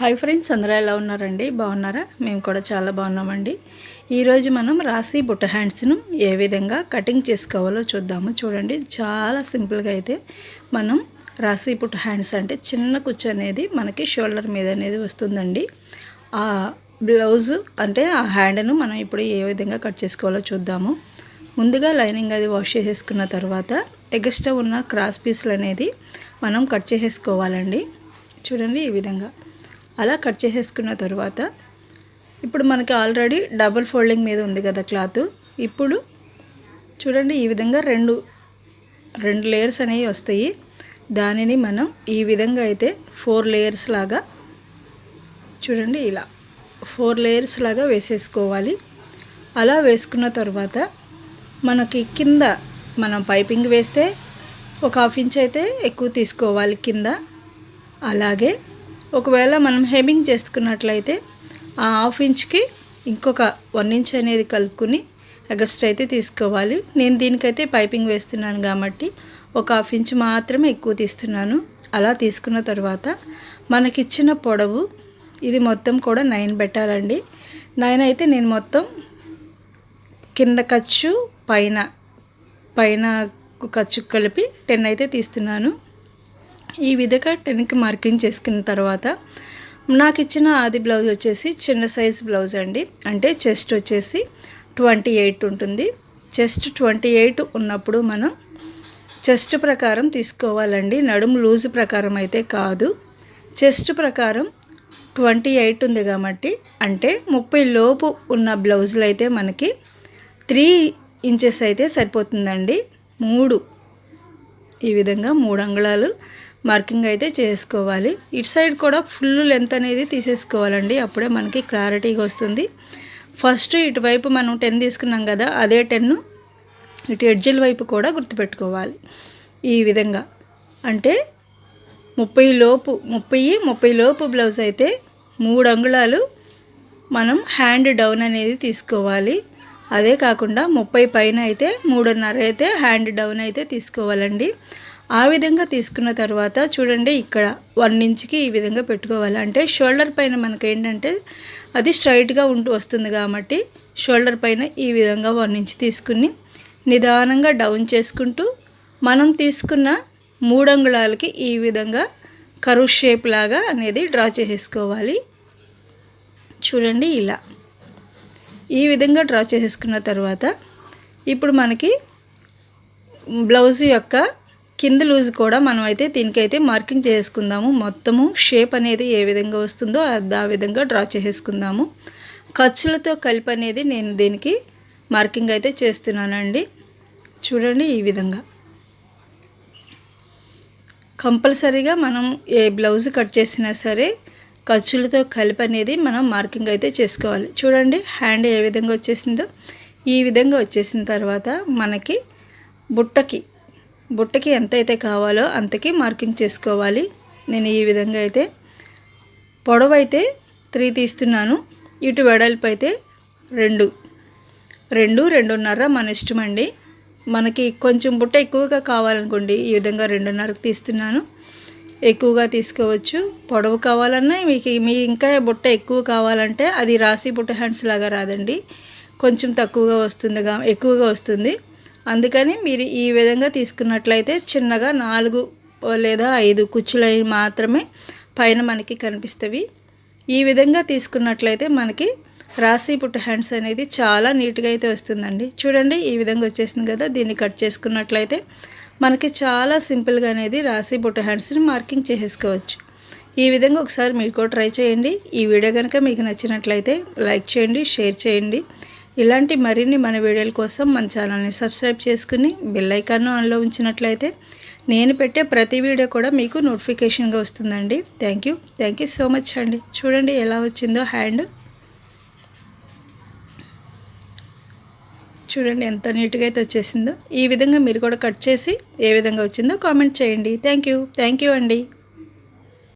Hi friends అందరూ ఎలా ఉన్నారండి? బాగున్నారా? మేము కూడా చాలా బాగున్నామండి. ఈరోజు మనం రాసి బుట్ట హ్యాండ్స్ను ఏ విధంగా కటింగ్ చేసుకోవాలో చూద్దాము. చూడండి చాలా సింపుల్గా అయితే మనం రాసి బుట్ట హ్యాండ్స్ అంటే చిన్న కుచ్చు అనేది మనకి షోల్డర్ మీద అనేది వస్తుందండి. ఆ బ్లౌజు అంటే ఆ హ్యాండ్ను మనం ఇప్పుడు ఏ విధంగా కట్ చేసుకోవాలో చూద్దాము. ముందుగా లైనింగ్ అది వాష్ చేసేసుకున్న తర్వాత ఎగస్ట్రా ఉన్న క్రాస్ పీస్లు అనేది మనం కట్ చేసేసుకోవాలండి. చూడండి ఈ విధంగా. అలా కట్ చేసేసుకున్న తర్వాత ఇప్పుడు మనకి ఆల్రెడీ డబుల్ ఫోల్డింగ్ మీద ఉంది కదా క్లాత్. ఇప్పుడు చూడండి ఈ విధంగా రెండు రెండు లేయర్స్ అనేవి వస్తాయి. దానిని మనం ఈ విధంగా అయితే ఫోర్ లేయర్స్ లాగా చూడండి ఇలా ఫోర్ లేయర్స్ లాగా వేసేసుకోవాలి. అలా వేసుకున్న తర్వాత మనకి కింద మనం పైపింగ్ వేస్తే ఒక హాఫ్ ఇంచ్ అయితే ఎక్కువ తీసుకోవాలి కింద. అలాగే ఒకవేళ మనం హెమింగ్ చేసుకున్నట్లయితే ఆ హాఫ్ ఇంచ్కి ఇంకొక వన్ ఇంచ్ అనేది కలుపుకుని ఎగస్ట్ అయితే తీసుకోవాలి. నేను దీనికైతే పైపింగ్ వేస్తున్నాను కాబట్టి ఒక హాఫ్ ఇంచ్ మాత్రమే ఎక్కువ తీస్తున్నాను. అలా తీసుకున్న తర్వాత మనకిచ్చిన పొడవు ఇది మొత్తం కూడా నైన్ పెట్టాలండి. నైన్ అయితే నేను మొత్తం కింద ఖర్చు పైన పైన ఖర్చు కలిపి టెన్ అయితే తీస్తున్నాను. ఈ విధంగా టెన్కి మార్కింగ్ చేసుకున్న తర్వాత నాకు ఇచ్చిన ఆది బ్లౌజ్ వచ్చేసి చిన్న సైజ్ బ్లౌజ్ అండి. అంటే చెస్ట్ వచ్చేసి ట్వంటీ ఎయిట్ ఉంటుంది. చెస్ట్ ట్వంటీ ఎయిట్ ఉన్నప్పుడు మనం చెస్ట్ ప్రకారం తీసుకోవాలండి. నడుము లూజ్ ప్రకారం అయితే కాదు. చెస్ట్ ప్రకారం ట్వంటీ ఎయిట్ ఉంది కాబట్టి అంటే ముప్పై లోపు ఉన్న బ్లౌజులు అయితే మనకి త్రీ ఇంచెస్ అయితే సరిపోతుందండి. మూడు. ఈ విధంగా మూడు అంగుళాలు మార్కింగ్ అయితే చేసుకోవాలి. ఇటు సైడ్ కూడా ఫుల్ లెంత్ అనేది తీసేసుకోవాలండి. అప్పుడే మనకి క్లారిటీగా వస్తుంది. ఫస్ట్ ఇటువైపు మనం టెన్ తీసుకున్నాం కదా అదే టెన్ను ఇటు ఎడ్జిల్ వైపు కూడా గుర్తుపెట్టుకోవాలి. ఈ విధంగా. అంటే ముప్పై లోపు ముప్పై ముప్పై లోపు బ్లౌజ్ అయితే మూడు అంగుళాలు మనం హ్యాండ్ డౌన్ అనేది తీసుకోవాలి. అదే కాకుండా ముప్పై పైన అయితే మూడున్నర అయితే హ్యాండ్ డౌన్ అయితే తీసుకోవాలండి. ఆ విధంగా తీసుకున్న తర్వాత చూడండి ఇక్కడ వన్ ఇంచ్కి ఈ విధంగా పెట్టుకోవాలి. అంటే షోల్డర్ పైన మనకి ఏంటంటే అది స్ట్రైట్గా ఉంటూ వస్తుంది కాబట్టి షోల్డర్ పైన ఈ విధంగా వన్ ఇంచ్ తీసుకుని నిదానంగా డౌన్ చేసుకుంటూ మనం తీసుకున్న మూడంగుళాలకి ఈ విధంగా కరువు షేప్ లాగా అనేది డ్రా చేసేసుకోవాలి. చూడండి ఇలా. ఈ విధంగా డ్రా చేసేసుకున్న తర్వాత ఇప్పుడు మనకి బ్లౌజ్ యొక్క కింద లూజ్ కూడా మనం అయితే దీనికైతే మార్కింగ్ చేసుకుందాము. మొత్తము షేప్ అనేది ఏ విధంగా వస్తుందో ఆ విధంగా డ్రా చేసేసుకుందాము ఖర్చులతో కలిపి అనేది నేను దీనికి మార్కింగ్ అయితే చేస్తున్నానండి. చూడండి ఈ విధంగా. కంపల్సరీగా మనం ఏ బ్లౌజ్ కట్ చేసినా సరే ఖర్చులతో కలిపి అనేది మనం మార్కింగ్ అయితే చేసుకోవాలి. చూడండి హ్యాండ్ ఏ విధంగా వచ్చేసిందో. ఈ విధంగా వచ్చేసిన తర్వాత మనకి బుట్టకి బుట్టకి ఎంత అయితే కావాలో అంతకి మార్కింగ్ చేసుకోవాలి. నేను ఈ విధంగా అయితే పొడవు అయితే త్రీ తీస్తున్నాను. ఇటు వెడల్పు అయితే రెండు. రెండు రెండున్నర మన ఇష్టం అండి. మనకి కొంచెం బుట్ట ఎక్కువగా కావాలనుకోండి ఈ విధంగా రెండున్నరకు తీస్తున్నాను. ఎక్కువగా తీసుకోవచ్చు. పొడవు కావాలన్నా మీకు మీ ఇంకా బుట్ట ఎక్కువ కావాలంటే అది రాసి బుట్ట హ్యాండ్స్ లాగా రాదండి. కొంచెం తక్కువగా వస్తుందిగా ఎక్కువగా వస్తుంది. అందుకని మీరు ఈ విధంగా తీసుకున్నట్లయితే చిన్నగా నాలుగు లేదా ఐదు కుచ్చులవి మాత్రమే పైన మనకి కనిపిస్తవి. ఈ విధంగా తీసుకున్నట్లయితే మనకి రాసి పుట్టు హ్యాండ్స్ అనేది చాలా నీట్గా అయితే వస్తుందండి. చూడండి ఈ విధంగా వచ్చేసింది కదా దీన్ని కట్ చేసుకున్నట్లయితే మనకి చాలా సింపుల్గా అనేది రాసి బుట్ట హ్యాండ్స్ని మార్కింగ్ చేసేసుకోవచ్చు. ఈ విధంగా ఒకసారి మీరు కూడా ట్రై చేయండి. ఈ వీడియో కనుక మీకు నచ్చినట్లయితే లైక్ చేయండి షేర్ చేయండి. ఇలాంటి మరిన్ని మన వీడియోల కోసం మన ఛానల్ని సబ్స్క్రైబ్ చేసుకుని బెల్ ఐకాన్ను ఆన్లో ఉంచినట్లయితే నేను పెట్టే ప్రతి వీడియో కూడా మీకు నోటిఫికేషన్గా వస్తుందండి. Thank you thank you so much అండి. చూడండి ఎలా వచ్చిందో హ్యాండ్. చూడండి ఎంత నీట్గా అయితే వచ్చేసిందో. ఈ విధంగా మీరు కూడా కట్ చేసి ఏ విధంగా వచ్చిందో కామెంట్ చేయండి. థ్యాంక్ యూ థ్యాంక్ యూ అండి.